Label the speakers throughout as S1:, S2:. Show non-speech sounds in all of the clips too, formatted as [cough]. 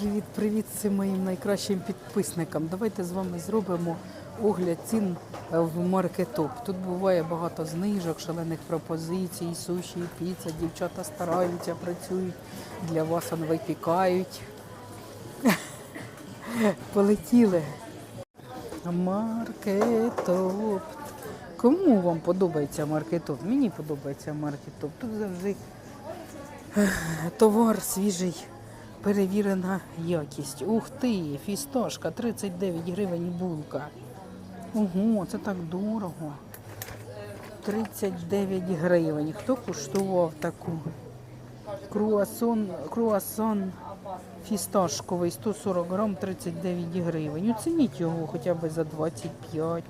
S1: Привіт-привіт всім моїм найкращим підписникам. Давайте з вами зробимо огляд цін е, в маркетоп. Тут буває багато знижок, шалених пропозицій, суші, піца. Дівчата стараються, працюють, для вас он випікають. [laughs] Полетіли. Маркетоп. Кому вам подобається маркетоп? Мені подобається маркетоп. Тут завжди Товар свіжий, перевірена якість. Ух ти, фісташка, 39 гривень булка. Ого, це так дорого. 39 гривень. Хто куштував таку? Круасон, круасон фісташковий 140 грам 39 гривень. Оцініть його хоча б за 25.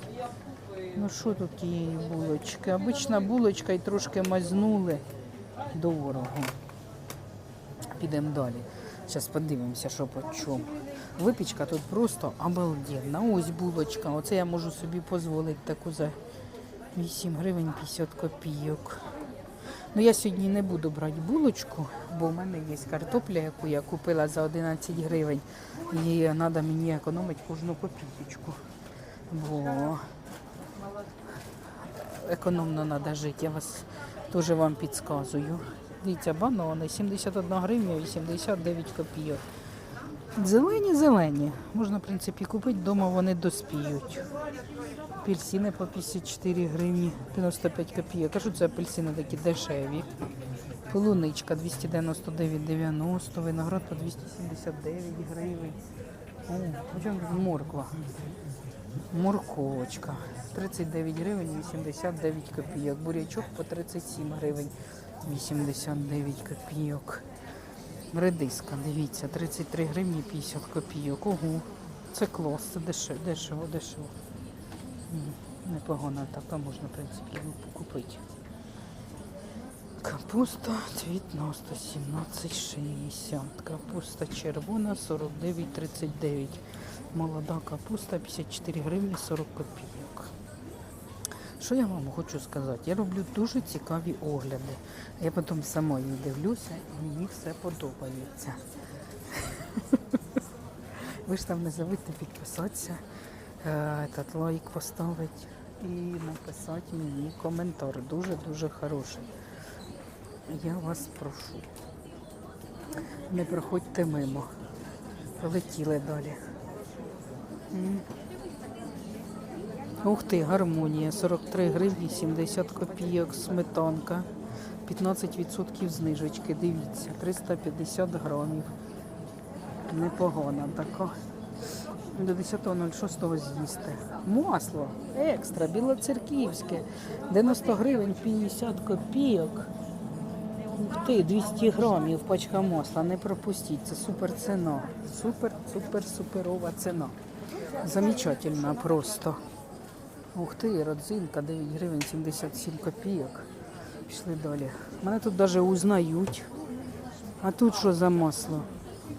S1: Ну що тут тієї булочки? Обична булочка і трошки мазнули. Дорого. Підемо далі. Зараз подивимося, що по чому. Випічка тут просто обалденна. Ось булочка. Оце я можу собі дозволити таку за 8 гривень 50 копійок. Ну я сьогодні не буду брати булочку, бо в мене є картопля, яку я купила за 11 гривень. І треба мені економити кожну копійку. Бо економно треба жити. Я вас теж вам підказую. Дивіться, банани 71 гривня 89 копійок. Зелені, зелені. Можна, в принципі, купити, вдома вони доспіють. Апельсини по 54 гривні 95 копійок. Кажу, це апельсини такі дешеві. Полуничка 299,90, виноград по 279 гривень. О, морква? Морковочка 39 гривень 89 копійок. Бурячок по 37 гривень 89 копійок. Редиска, дивіться, 33 гривні 50 копійок. Ого, це клас, це дешево, дешево, дешево. Непогано така можна, в принципі, купити. Капуста цвітна 117,60. Капуста червона 49,39. Молода капуста 54 гривні 40 копійок. Що я вам хочу сказати? Я роблю дуже цікаві огляди. Я потім самою дивлюся і мені все подобається. Ви ж там не забудьте підписатися, е, этот лайк поставити і написати мені коментар. Дуже-дуже хороший. Я вас прошу. Не проходьте мимо. Полетіли далі. Ух ти, гармонія. 43 гривні 70 копійок, сметанка. 15% знижечки. Дивіться, 350 грамів. Непогана така. До 10.06 з'їсти. Масло екстра, білоцерківське. 90 гривень 50 копійок. Ух ти, 200 грамів пачка масла. Не пропустіть. Це супер ціна. Супер, супер, суперова ціна. Замечательна просто. Ух ти, родзинка 9 гривень 77 копійок. Пішли далі. Мене тут навіть узнають. А тут що за масло?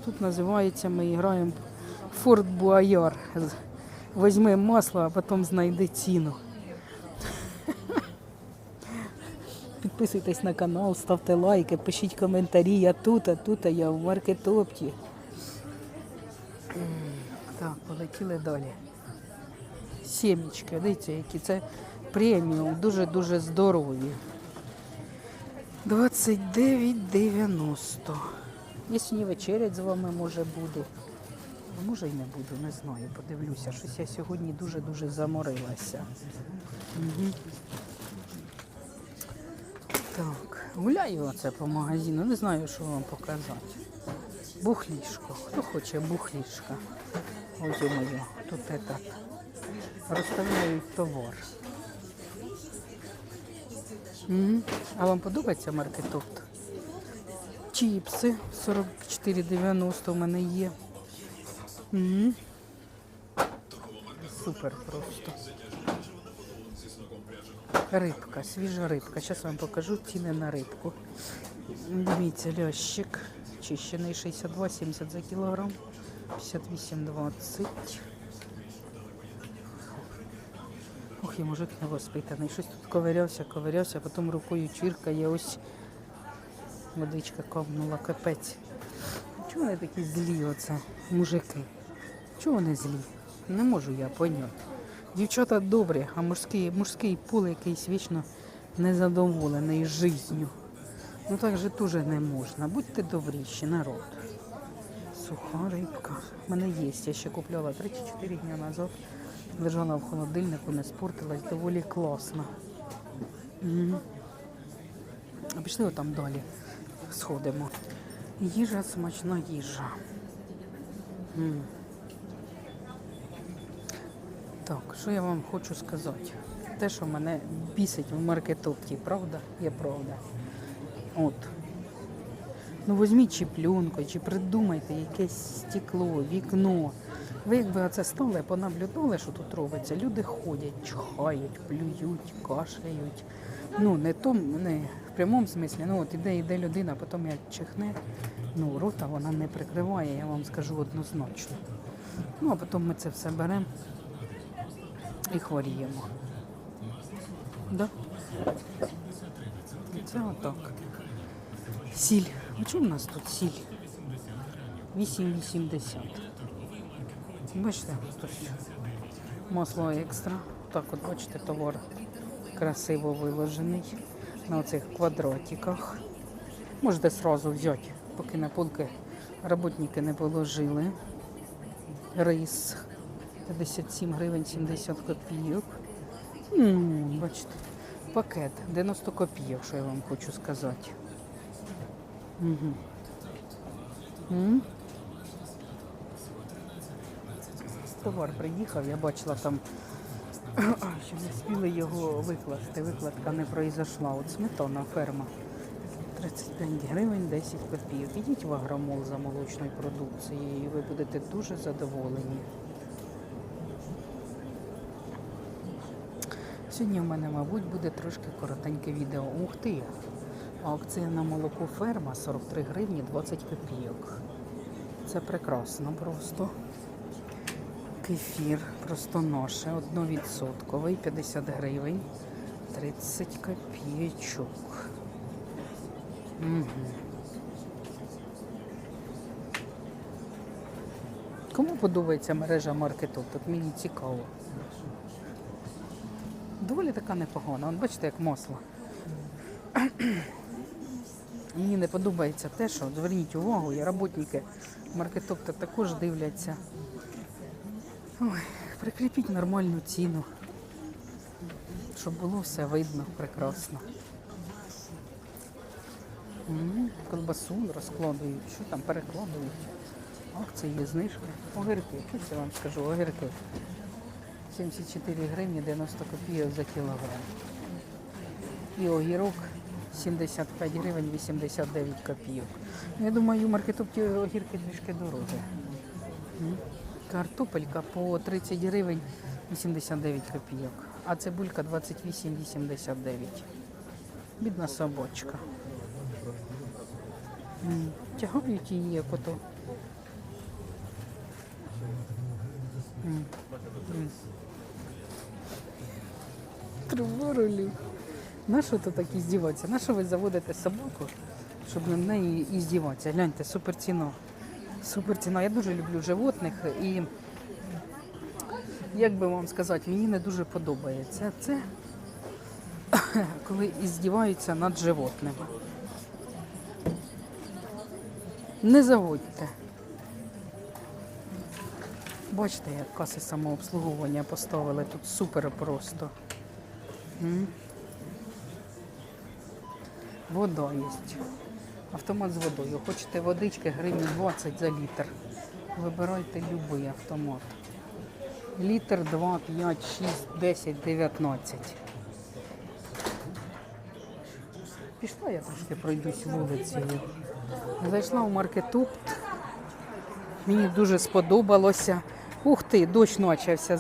S1: Тут називається, ми граємо Форт Буаяр. Візьми масло, а потім знайди ціну. Підписуйтесь на канал, ставте лайки, пишіть коментарі. Я тут, а тут, а я в маркетопті. Так, полетіли далі. Сімечки, дивіться, які це преміум, дуже-дуже здорові. 29,90. Якщо не вечерять з вами, може буду. Може й не буду, не знаю, подивлюся. Щось я сьогодні дуже-дуже заморилася. Угу. Так, гуляю оце по магазину, не знаю, що вам показати. Бухлішко. Хто хоче бухлішка? Ось моє. Тут этот. Розставляють товар. М, А вам подобається маркетопт? Чіпси 44,90 у мене є. М. Супер просто. Рибка, свіжа рибка. Зараз вам покажу ціни на рибку. Дивіться, лящик чищений 62,70 за кілограм, 58,20. Я мужик невоспитаний. Щось тут ковирявся, ковирявся, потім рукою чиркає, ось водичка ковнула, капець. Чого вони такі злі, оце, мужики? Чого вони злі? Не можу я поняти. Дівчата добрі, а мужський, мужський пол якийсь вічно незадоволений життю. Ну так же теж не можна. Будьте добріші, народ. Суха рибка. У мене є. Я ще купляла 3-4 дні назад. Лежала в холодильнику, не спортилась, доволі класно. Мгм. А пішли отам далі. Сходимо. Їжа смачна їжа. М. Так, що я вам хочу сказати? Те, що мене бісить в маркетопті, правда? Є правда. От. Ну візьміть чи пленку, чи придумайте якесь стекло, вікно. Ви якби оце стали, понаблюдали, що тут робиться. Люди ходять, чхають, плюють, кашляють. Ну, не том, не в прямому смислі, ну от іде, іде людина, потім як чихне, ну рота вона не прикриває, я вам скажу однозначно. Ну, а потім ми це все беремо і хворіємо. Да? Це отак. Сіль. А чому в нас тут сіль? 8,80. Бачите, тут масло екстра. Так, от бачите, товар красиво виложений на оцих квадратиках. Можете сразу взяти, поки на полки роботники не положили. Рис 57 гривень 70 копійок. М, Бачите, пакет 90 копійок, що я вам хочу сказати. Угу. М? Товар приїхав, я бачила там, що не спіли його викласти. Викладка не произошла. От сметана ферма. 35 гривень 10 копійок. Ідіть в агромол за молочною продукцією і ви будете дуже задоволені. Сьогодні в мене, мабуть, буде трошки коротеньке відео. Ух ти! Акція на молоко ферма 43 гривні 20 копійок. Це прекрасно просто. Кефір просто наше, одновідсотковий, 50 гривень, 30 копійочок. Угу. Кому подобається мережа маркету? Тут мені цікаво. Доволі така непогана. Вон, бачите, як масло. Мені не подобається те, що зверніть увагу, і роботники маркетопта також дивляться. Ой, прикріпіть нормальну ціну, щоб було все видно прекрасно. Колбасу розкладують, що там перекладують. Акції є знижки. Огірки, що це вам скажу, огірки. 74 гривні 90 копійок за кілограм. І огірок 75 гривень 89 копійок. Ну, Я думаю, у маркетопті огірки трішки дорогі. М. Картопелька по 30 гривень 89 копійок, а цибулька 28,89. Бідна собачка. М, Тягають її як ото. Труворолю. На що то так і здіватися? На що ви заводите собаку, щоб на неї і здіватися? Гляньте, супер ціна. Супер ціна. Я дуже люблю животних і як би вам сказати, мені не дуже подобається це, [coughs] коли і здіваються над животними. Не заводьте. Бачите, як каси самообслуговування поставили тут супер просто. Вода є. Автомат з водою. Хочете водички, гривень 20 за літр. Вибирайте будь-який автомат. Літр 2, 5, 6, 10, 19. Пішла я трошки пройдусь вулицею. Зайшла в маркетопт. Мені дуже сподобалося. Ух ти, дощ почався.